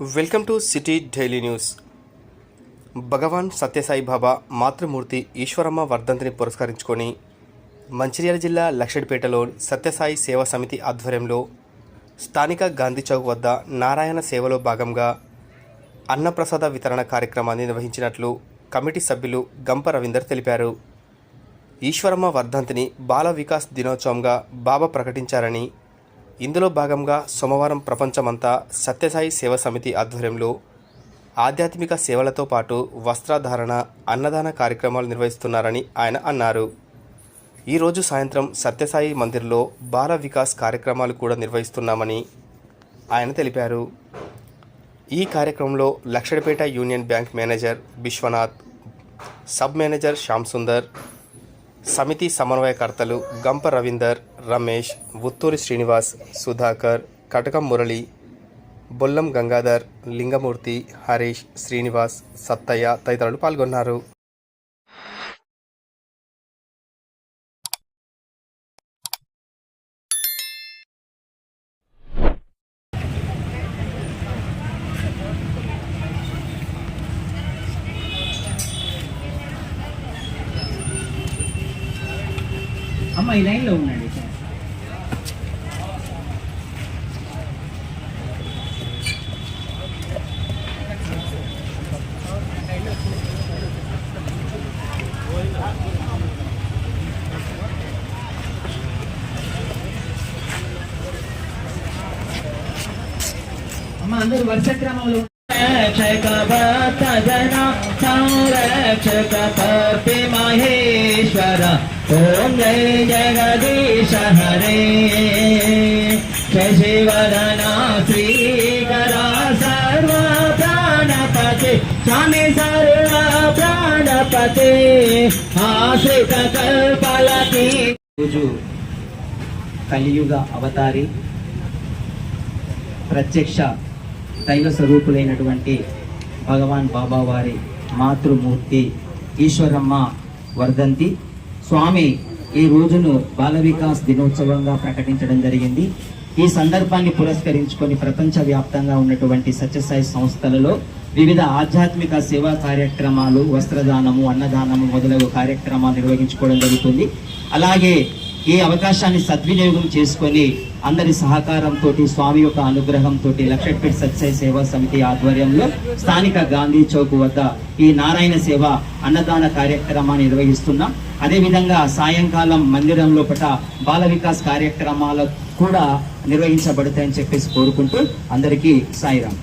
Welcome to city daily news. Bhagavan Sathya Sai Baba మాతృమూర్తి ఈశ్వరమ్మ వర్ధంతిని పురస్కరించుకొని మంచిర్యాల జిల్లా లక్షడిపేటలో సత్యసాయి సేవా సమితి ఆధ్వర్యంలో స్థానిక గాంధీ చౌక్ వద్ద నారాయణ సేవలో భాగంగా అన్నప్రసాద వితరణ కార్యక్రమాన్ని నిర్వహించినట్లు కమిటీ సభ్యులు గంప రవీందర్ తెలిపారు. ఈశ్వరమ్మ వర్ధంతిని బాల వికాస్ దినోత్సవంగా బాబా ప్రకటించారని ఇందులో భాగంగా సోమవారం ప్రపంచమంతా సత్యసాయి సేవ సమితి ఆధ్వర్యంలో ఆధ్యాత్మిక సేవలతో పాటు వస్త్రధారణ అన్నదాన కార్యక్రమాలు నిర్వహిస్తున్నారని ఆయన అన్నారు. ఈరోజు సాయంత్రం సత్యసాయి మందిర్లో బాల వికాస్ కార్యక్రమాలు కూడా నిర్వహిస్తున్నామని ఆయన తెలిపారు. ఈ కార్యక్రమంలో Lakshadapeta union bank manager Vishwanath sub manager Shyam Sundar సమితి సమన్వయకర్తలు గంప రవీందర్ రమేష్ ఉత్తూరి శ్రీనివాస్ సుధాకర్ కటకం మురళి బొల్లం గంగాధర్ లింగమూర్తి హరీష్ శ్రీనివాస్ సత్తయ్య తదితరులు పాల్గొన్నారు. అమ్మ ఈ లైన్లో ఉండండి సార్ అమ్మ అందరూ వరుస క్రమంలో రక్షక భక్తజన సంరక్షక కర్తి మహేశ్వర. ఓం జై జగదీశ హరే శశివదన శ్రీకర సర్వ ప్రాణపతి స్వామి సర్వ ప్రాణపతి ఆశ్రిత కల్పలకి రోజు కలియుగ అవతారి ప్రత్యక్ష దైవ స్వరూపులైనటువంటి భగవాన్ బాబావారి మాతృమూర్తి ఈశ్వరమ్మ వర్ధంతి. స్వామి ఈ రోజును బాల వికాస్ దినోత్సవంగా ప్రకటించడం జరిగింది. ఈ సందర్భాన్ని పురస్కరించుకొని ప్రపంచ వ్యాప్తంగా ఉన్నటువంటి సత్యసాయి సంస్థలలో వివిధ ఆధ్యాత్మిక సేవా కార్యక్రమాలు వస్త్రదానము అన్నదానము మొదలగు కార్యక్రమాలు నిర్వహించుకోవడం జరుగుతుంది. అలాగే ఈ అవకాశాన్ని సద్వినియోగం చేసుకొని అందరి సహకారంతో స్వామి యొక్క అనుగ్రహంతో లక్షపేట్ సత్యసాయి సేవా సమితి ఆధ్వర్యంలో స్థానిక గాంధీ చౌక్ వద్ద ఈ నారాయణ సేవ అన్నదాన కార్యక్రమాన్ని నిర్వహిస్తున్నాం. అదేవిధంగా సాయంకాలం మందిరం లోపల బాల వికాస్ కార్యక్రమాలు కూడా నిర్వహించబడతాయని చెప్పేసి కోరుకుంటూ అందరికీ సాయిరాం.